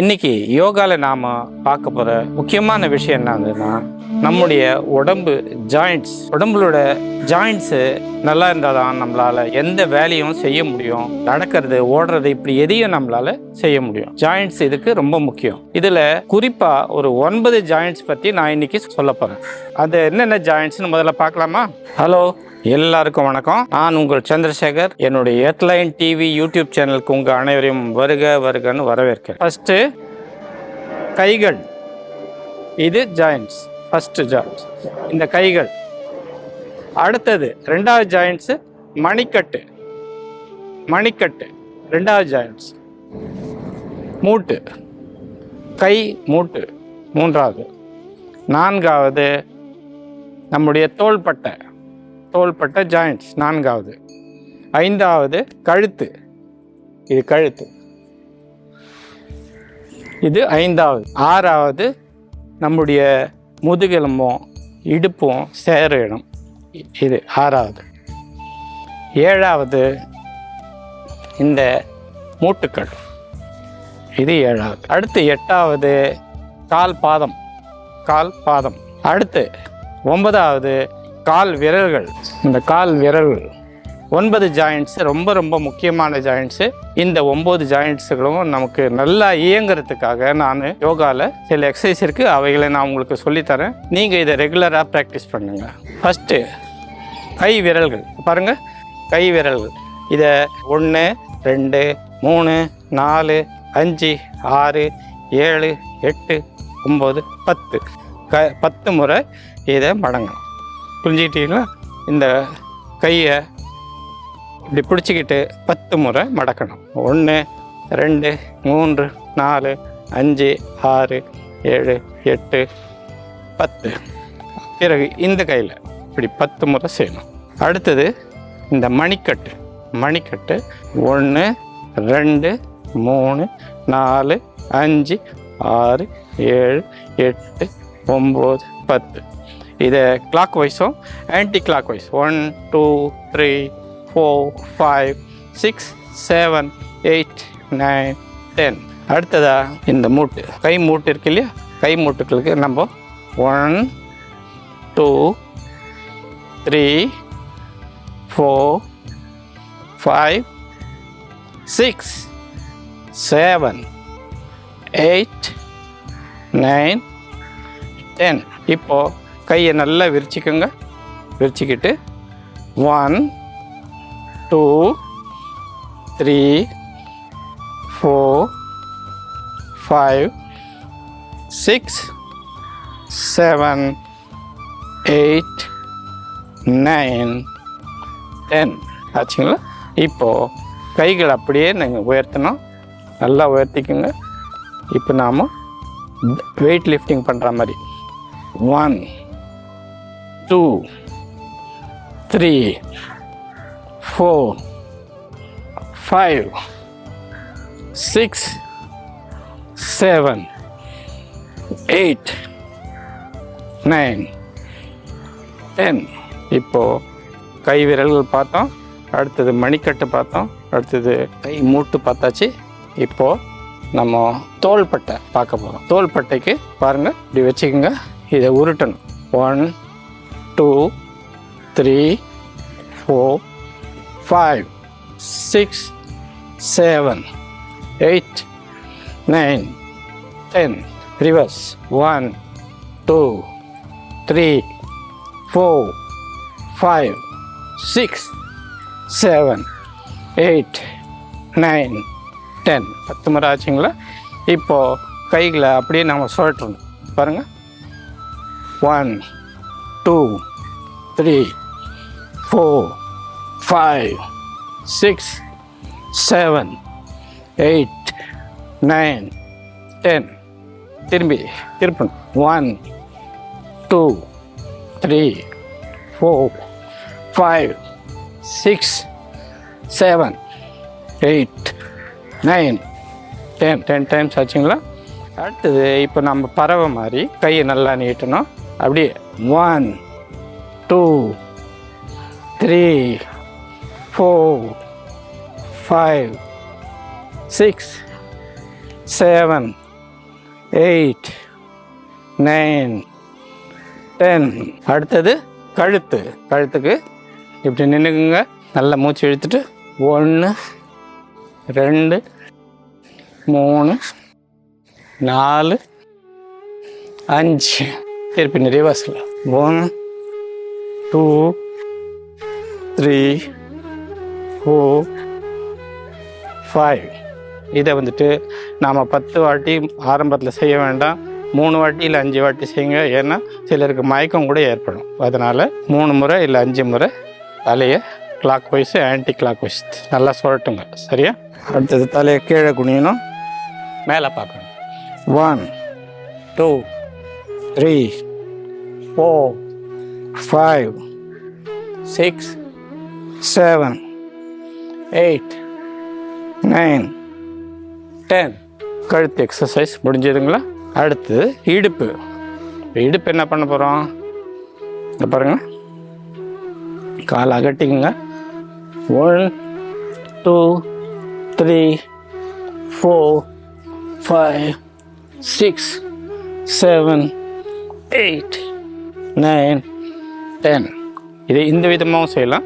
இன்னைக்கு யோகாவில் நாம் பார்க்க போகிற முக்கியமான விஷயம் என்னதுன்னா நம்முடைய உடம்பு ஜாயிண்ட்ஸ் உடம்புலோட ஜாயிண்ட்ஸு நல்லா இருந்தால் தான் நம்மளால் எந்த வேலையும் செய்ய முடியும். நடக்கிறது ஓடுறது இப்படி எதையும் நம்மளால் செய்ய முடியும். ஜாயிண்ட்ஸ் இதுக்கு ரொம்ப முக்கியம். இதில் குறிப்பாக ஒரு ஒன்பது ஜாயிண்ட்ஸ் பற்றி நான் இன்னைக்கு சொல்ல போகிறேன் அது என்னென்ன ஜாயிண்ட்ஸ்னு முதல்ல பார்க்கலாமா? ஹலோ எல்லாருக்கும் வணக்கம். நான் உங்கள் சந்திரசேகர். என்னுடைய ஹெட்லைன் டிவி யூடியூப் சேனலுக்கு உங்கள் அனைவரையும் வருக வருகன்னு வரவேற்கிறேன். ஃபஸ்ட்டு கைகள். இது ஜாயின்ட்ஸ் ஃபஸ்ட்டு ஜாயின்ஸ் இந்த கைகள். அடுத்தது ரெண்டாவது ஜாயின்ட்ஸு மணிக்கட்டு. மணிக்கட்டு. ரெண்டாவது ஜாயின்ட்ஸ் மூட்டு. கை மூட்டு. மூன்றாவது. நான்காவது நம்முடைய தோள்பட்டை. தோள்பட்ட ஜாயிண்ட்ஸ் நான்காவது. ஐந்தாவது கழுத்து. இது கழுத்து. இது ஐந்தாவது. ஆறாவது நம்முடைய முதுகெலும்பும் இடுப்பும் சேர இடம். இது ஆறாவது. ஏழாவது இந்த மூட்டுக்கள். இது ஏழாவது. அடுத்து எட்டாவது கால் பாதம். கால் பாதம். அடுத்து ஒன்பதாவது கால் விரல்கள் இந்த கால் விரல்கள் ஒன்பது ஜாயிண்ட்ஸ் ரொம்ப ரொம்ப முக்கியமான ஜாயிண்ட்ஸு இந்த ஒம்பது ஜாயிண்ட்ஸுகளும் நமக்கு நல்லா இயங்குறதுக்காக நான் யோகாவில் சில எக்ஸசைஸ் இருக்குது அவைகளை நான் உங்களுக்கு சொல்லித்தரேன். நீங்கள் இதை ரெகுலராக ப்ராக்டிஸ் பண்ணுங்க. ஃபஸ்ட்டு கை விரல்கள். பாருங்கள் கை விரல்கள். இதை ஒன்று ரெண்டு மூணு நாலு அஞ்சு ஆறு ஏழு எட்டு ஒம்பது பத்து. க பத்து முறை இதை மடங்கணும். புரிஞ்சுக்கிட்டீங்களா? இந்த கையை இப்படி பிடிச்சிக்கிட்டு பத்து முறை மடக்கணும். ஒன்று ரெண்டு மூன்று நாலு அஞ்சு ஆறு ஏழு எட்டு பத்து. பிறகு இந்த கையில் இப்படி பத்து முறை செய்யணும். அடுத்தது இந்த மணிக்கட்டு. மணிக்கட்டு ஒன்று ரெண்டு மூணு நாலு அஞ்சு ஆறு ஏழு எட்டு ஒம்பது பத்து. இது கிளாக் வைஸும் anticlockwise one two three four five six seven eight nine ten அடுத்ததாக இந்த மூட்டு. கை மூட்டு இருக்கு இல்லையா? கை மூட்டுகளுக்கு நம்ம one two three four five six seven eight nine ten இப்போது கையை நல்லா விரிச்சிக்கோங்க. விரிச்சிக்கிட்டு one two three four five six seven eight nine ten ஆச்சுங்களா? இப்போது கைகள் அப்படியே நீங்கள் உயர்த்தணும். நல்லா உயர்த்திக்கோங்க. இப்போ நாம் வெயிட் லிஃப்டிங் பண்ணுற மாதிரி. One two three four five six seven eight nine ten இப்போது கை விரல்கள் பார்த்தோம். அடுத்தது மணிக்கட்டு பார்த்தோம். அடுத்தது கை மூட்டு பார்த்தாச்சு. இப்போது நம்ம தோள்பட்டை பார்க்க போகிறோம் தோள்பட்டைக்கு பாருங்கள் இப்படி வச்சுக்கோங்க. இதை உருட்டணும். One two three four five six seven eight nine ten reverse one two three four five six seven eight nine ten பத்து முறை ஆச்சுங்களா? இப்போது கைகளை அப்படியே நம்ம சுழற்றணும். பாருங்கள் one two three four five six seven eight nine ten திரும்பி திருப்பணும். One two three four five six seven eight nine ten ten times ஆச்சுங்களா? அடுத்தது இப்போ நம்ம பறவை மாதிரி கையை நல்லா நீட்டணும். அப்படியே one two three four five six seven eight nine ten அடுத்தது கழுத்து. கழுத்துக்கு இப்படி நின்றுக்குங்க நல்லா மூச்சு இழுத்துட்டு ஒன்று ரெண்டு மூணு நாலு அஞ்சு. திருப்பி ரிவர்ஸில் ஒன்று டூ த்ரீ ஃபோர் ஃபைவ் இதை வந்துட்டு நாம் பத்து வாட்டி ஆரம்பத்தில் செய்ய வேண்டாம். மூணு வாட்டி இல்லை அஞ்சு வாட்டி செய்யுங்க. ஏன்னா சிலருக்கு மயக்கம் கூட ஏற்படும். அதனால் மூணு முறை இல்லை அஞ்சு முறை தலையை clockwise anticlockwise நல்லா சொல்லட்டுங்க சரியா? அடுத்தது தலையை கீழே குனியணும். மேலே பார்க்கணும். One two three four five six seven eight nine ten கழுத்து எக்ஸசைஸ் முடிஞ்சதுங்களா? அடுத்து இடுப்பு. இடுப்பு என்ன பண்ண போகிறோம் இந்த பாருங்க. கால் அகட்டிக்குங்க. One two three four five six seven eight nine ten இதை இந்த விதமாகவும் செய்யலாம்.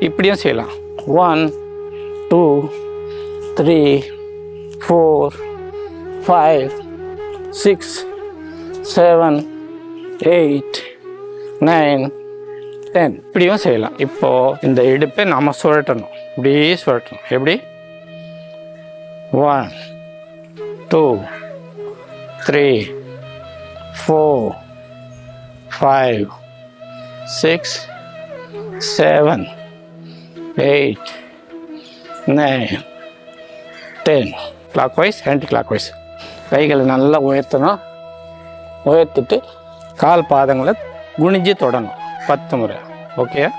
இப்படியும் செய்யலாம். One two three four five six seven eight nine ten இப்படியும் செய்யலாம். இப்போ இந்த இடுப்பை நாம் சுழட்டணும். இப்படியே சுழட்டணும். எப்படி? One two three four five six seven eight nine ten clockwise anticlockwise கைகளை நல்லா உயர்த்தணும். உயர்த்திட்டு கால் பாதங்களை குனிஞ்சு தொடணும். பத்து முறை. ஓகே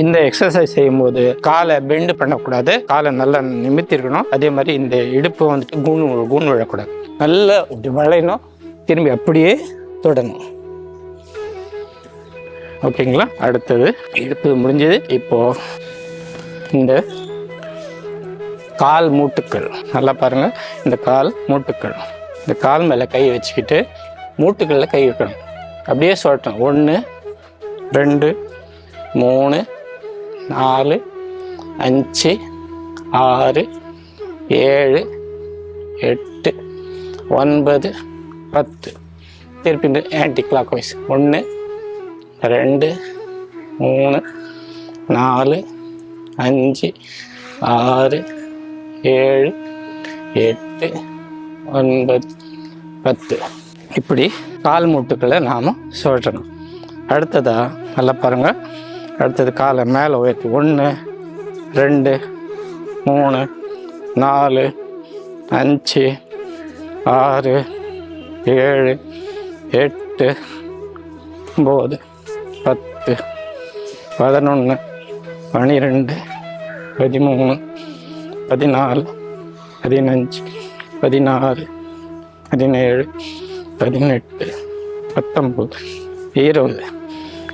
இந்த எக்ஸசைஸ் செய்யும்போது காலை பெண்டு பண்ணக்கூடாது. காலை நல்லா நிமித்திருக்கணும். அதே மாதிரி இந்த இடுப்பு வந்துட்டு கூண் கூண் விழக்கூடாது. நல்லா இப்படி வளையணும். திரும்பி அப்படியே தொடணும். ஓகேங்களா? அடுத்தது இடுப்பு முடிஞ்சது. இப்போ இந்த கால் மூட்டுக்கள். நல்லா பாருங்கள் இந்த கால் மூட்டுக்கள். இந்த கால் மேலே கை வச்சுக்கிட்டு மூட்டுக்களில் கை வைக்கணும். அப்படியே சொல்லட்டும் ஒன்று ரெண்டு மூணு நாலு அஞ்சு ஆறு ஏழு எட்டு ஒன்பது பத்து திருப்பி ஆன்டி கிளாக் வைஸ் ஒன்று ரெண்டு மூணு நாலு அஞ்சு ஆறு ஏழு எட்டு ஒன்பது பத்து இப்படி கால் மூட்டுக்களை நாம் சுழற்றணும் அடுத்ததாக நல்லா பாருங்கள் அடுத்தது காலை மேலே உயர்த்தி. ஒன்று ரெண்டு மூணு நாலு அஞ்சு ஆறு ஏழு எட்டு ஒம்பது பத்து பதினொன்று பன்னிரெண்டு பதிமூணு பதினாலு பதினஞ்சு பதினாறு பதினேழு பதினெட்டு பத்தொம்பது இருபது.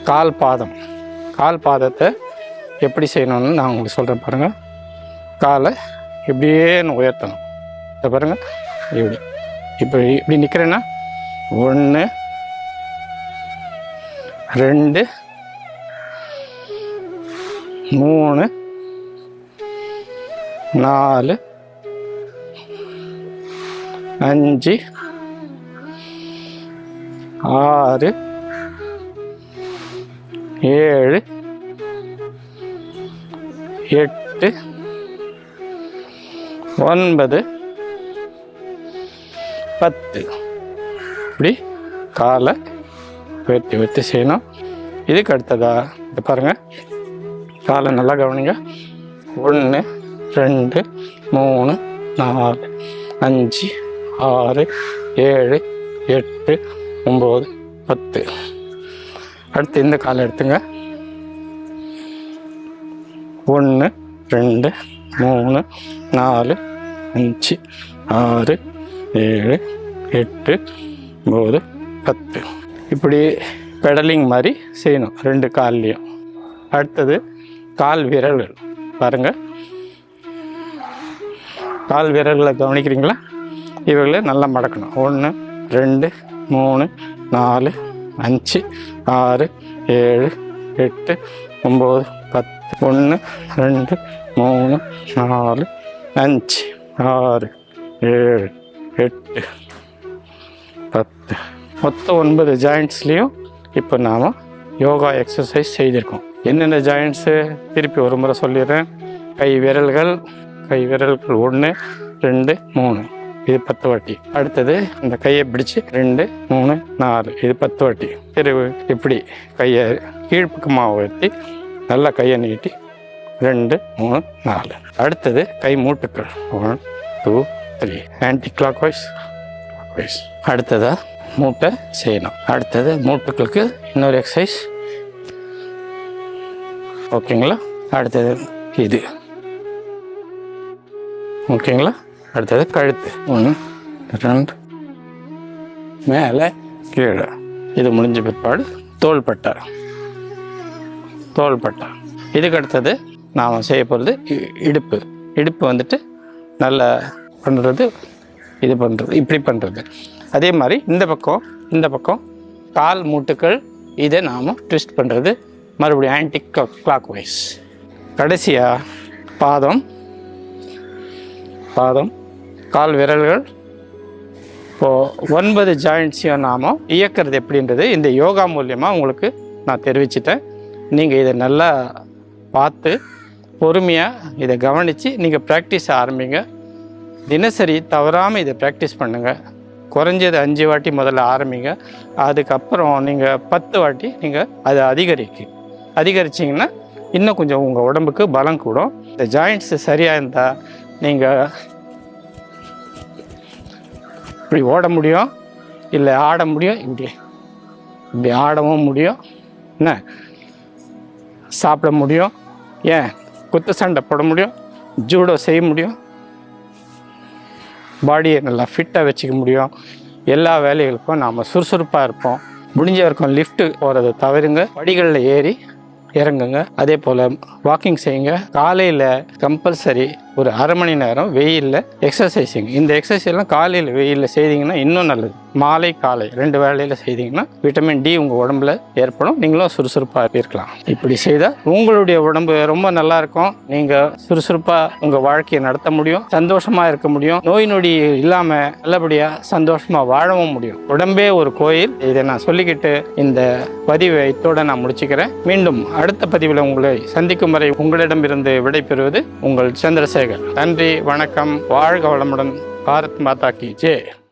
கால் பாதம். கால் பாதத்தை எப்படி செய்யணும்னு நான் உங்களுக்கு சொல்கிறேன் பாருங்கள் காலை இப்படியே உயர்த்தணும். இதை பாருங்கள் இப்படி. இப்போ இப்படி நிற்கிறேன்னா ஒன்று ரெண்டு மூணு நாலு அஞ்சு ஆறு ஏழு எட்டு ஒன்பது பத்து. இப்படி காலை வெட்டி வெட்டி செய்யணும். இதுக்கு அடுத்ததா? இது பாருங்கள் காலை நல்லா கவனிங்க. ஒன்று ரெண்டு மூணு நாலு அஞ்சு ஆறு ஏழு எட்டு ஒம்பது பத்து. அடுத்து இந்த காலை எடுத்துங்க. ஒன்று ரெண்டு மூணு நாலு அஞ்சு ஆறு ஏழு எட்டு ஒம்பது பத்து. இப்படி பெடலிங் மாதிரி செய்யணும் ரெண்டு கால்லையும். அடுத்தது கால் விரல்கள். பாருங்கள் கால் விரல்களை கவனிக்கிறீங்களா? இவர்களை நல்லா மடக்கணும். ஒன்று ரெண்டு மூணு நாலு அஞ்சு ஆறு ஏழு எட்டு ஒம்பது பத்து ஒன்று ரெண்டு மூணு நாலு அஞ்சு ஆறு ஏழு எட்டு பத்து மொத்தம் ஒன்பது ஜாயிண்ட்ஸ்லேயும் இப்போ நாம் யோகா எக்ஸசைஸ் செய்திருக்கோம் என்னென்ன ஜாயிண்ட்ஸு திருப்பி ஒரு முறை சொல்லிடுறேன் கை விரல்கள் கை விரல்கள் ஒன்று ரெண்டு மூணு இது பத்து வாட்டி. அடுத்தது இந்த கையை பிடிச்சி ரெண்டு மூணு நாலு. இது பத்து வாட்டி. திரு இப்படி கையை கீழ்ப்பக்கமாக உயர்த்தி நல்லா கையை நீட்டி ரெண்டு மூணு நாலு. அடுத்தது கை மூட்டுக்கள் one two three anticlockwise wise அடுத்ததாக மூட்டை செய்யணும். அடுத்தது மூட்டுக்களுக்கு இன்னொரு எக்ஸசைஸ் ஓகேங்களா அடுத்தது இது. ஓகேங்களா அடுத்தது கழுத்து. ஒன்று ரெண்டு மேலே கீழே. இது முடிஞ்ச பிற்பாடு தோள்பட்டை. தோள்பட்டை. இதுக்கு அடுத்தது நாம் செய்ய போகிறது இடுப்பு. இடுப்பு வந்துட்டு நல்லா பண்ணுறது இது பண்ணுறது இப்படி பண்ணுறது அதே மாதிரி இந்த பக்கம் இந்த பக்கம் கால் மூட்டுக்கள் இதை நாம் ட்விஸ்ட் பண்ணுறது மறுபடியும் ஆன்டி கிளாக் வைஸ் கடைசியாக பாதம். பாதம். கால் விரல்கள் இப்போது ஒன்பது ஜாயிண்ட்ஸையும் நாம் இயக்கிறது எப்படின்றது இந்த யோகா மூலியமாக உங்களுக்கு நான் தெரிவிச்சிட்டேன். நீங்கள் இதை நல்லா பார்த்து பொறுமையாக இதை கவனித்து நீங்கள் ப்ராக்டிஸ் ஆரம்பிங்க. தினசரி தவறாமல் இதை ப்ராக்டிஸ் பண்ணுங்கள் குறைஞ்சது அஞ்சு வாட்டி முதல்ல ஆரம்பிங்க. அதுக்கப்புறம் நீங்கள் பத்து வாட்டி நீங்கள் அதை அதிகரிக்கு அதிகரிச்சிங்கன்னா இன்னும் கொஞ்சம் உங்கள் உடம்புக்கு பலம் கூடும். இந்த ஜாயிண்ட்ஸு சரியாக இருந்தால் நீங்கள் இப்படி ஓட முடியும்? இல்லை ஆட முடியும்? இப்படி. இப்படி ஆடவும் முடியும். என்ன? சாப்பிட முடியும். ஏன்? குத்து சண்டை போட முடியும். ஜூடோ செய்ய முடியும். பாடியை நல்லா ஃபிட்டாக வச்சுக்க முடியும். எல்லா வேலைகளுக்கும் நாம் சுறுசுறுப்பாக இருப்போம். முடிஞ்ச வரைக்கும் லிஃப்ட்டு போகிறத தவிருங்க படிகளில் ஏறி இறங்குங்க. அதே போல் வாக்கிங் செய்யுங்க. காலையில் கம்பல்சரி ஒரு அரை மணி நேரம் வெயிலில் எக்ஸசைஸிங் இந்த எக்ஸசைஸ் எல்லாம் காலையில் வெயிலில் செய்தீங்கன்னா இன்னும் நல்லது. மாலை காலை ரெண்டு வேளையில் செய்தீங்கன்னா விட்டமின் டி உங்கள் உடம்புல ஏற்படும். நீங்களும் சுறுசுறுப்பாக இருக்கலாம். இப்படி செய்தால் உங்களுடைய உடம்பு ரொம்ப நல்லா இருக்கும். நீங்கள் சுறுசுறுப்பாக உங்கள் வாழ்க்கையை நடத்த முடியும். சந்தோஷமாக இருக்க முடியும். நோய் நொடி இல்லாமல் நல்லபடியாக சந்தோஷமாக வாழவும் முடியும். உடம்பே ஒரு கோயில். இதை நான் சொல்லிக்கிட்டு இந்த பதிவை இத்தோட நான் முடிச்சுக்கிறேன். மீண்டும் அடுத்த பதிவில் உங்களை சந்திக்கும் வரை உங்களிடமிருந்து விடைபெறுவது உங்கள் சந்திரசேகர். நன்றி வணக்கம் வாழ்க வளமுடன் பாரத் மாதா கி ஜே.